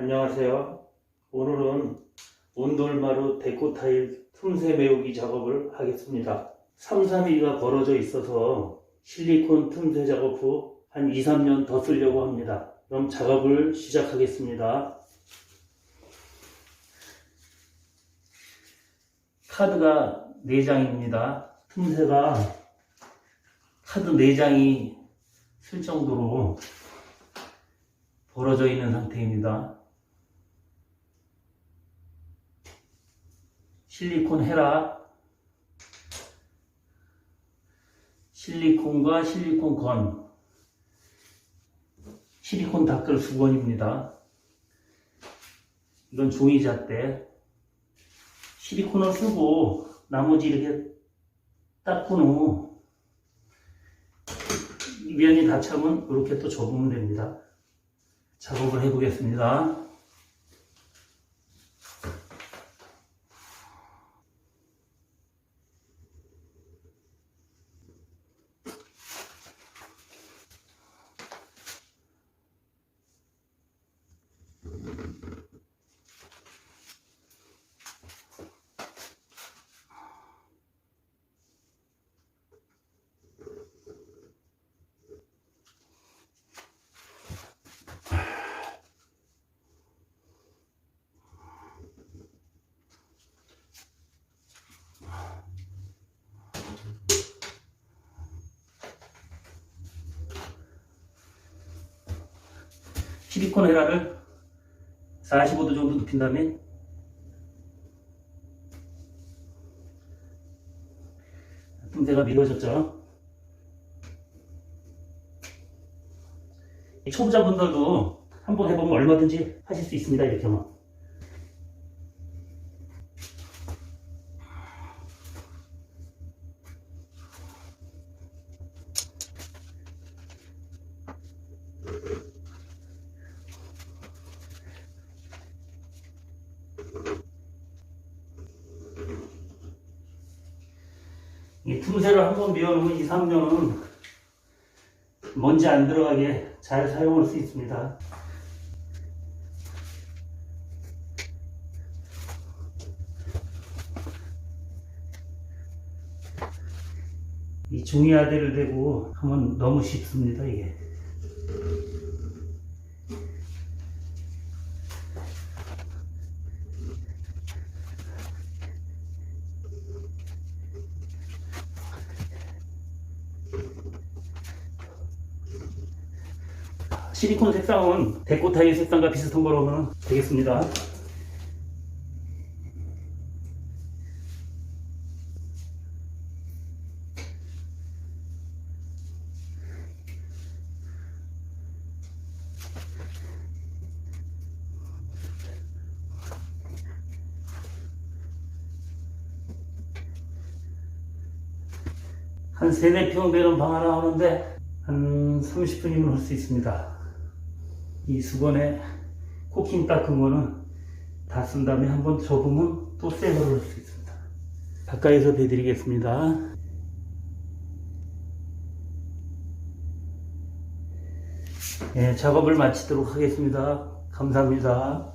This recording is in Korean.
안녕하세요. 오늘은 온돌마루 데코 타일 틈새 메우기 작업을 하겠습니다. 3, 3일가 벌어져 있어서 실리콘 틈새 작업 후 한 2, 3년 더 쓰려고 합니다. 그럼 작업을 시작하겠습니다. 카드가 4장입니다. 틈새가 카드 4장이 쓸 정도로 벌어져 있는 상태입니다. 실리콘 헤라, 실리콘과 실리콘 건, 실리콘 닦을 수건입니다. 이건 종이 잣대. 실리콘을 쓰고 나머지 이렇게 닦은 후 면이 다 차면 이렇게 또 접으면 됩니다. 작업을 해보겠습니다. 실리콘 헤라를 45도 정도 눕힌 다음에 틈새가 미뤄졌죠. 이 초보자분들도 한번 해보면 얼마든지 하실 수 있습니다. 이렇게 하면. 이 틈새를 한번 미워놓으면 2, 3년은 먼지 안 들어가게 잘 사용할 수 있습니다. 이 종이 아대를 대고 하면 너무 쉽습니다, 이게. 실리콘 색상은 데코 타일 색상과 비슷한 거로 하면 되겠습니다. 한 3, 4평 되는 방 하나 하는데 한 30분이면 할 수 있습니다. 이 수건에 코킹 닦은 거는 다 쓴 다음에 한번 접으면 또 새 거를 할 수 있습니다. 가까이서 배드리겠습니다. 예, 작업을 마치도록 하겠습니다. 감사합니다.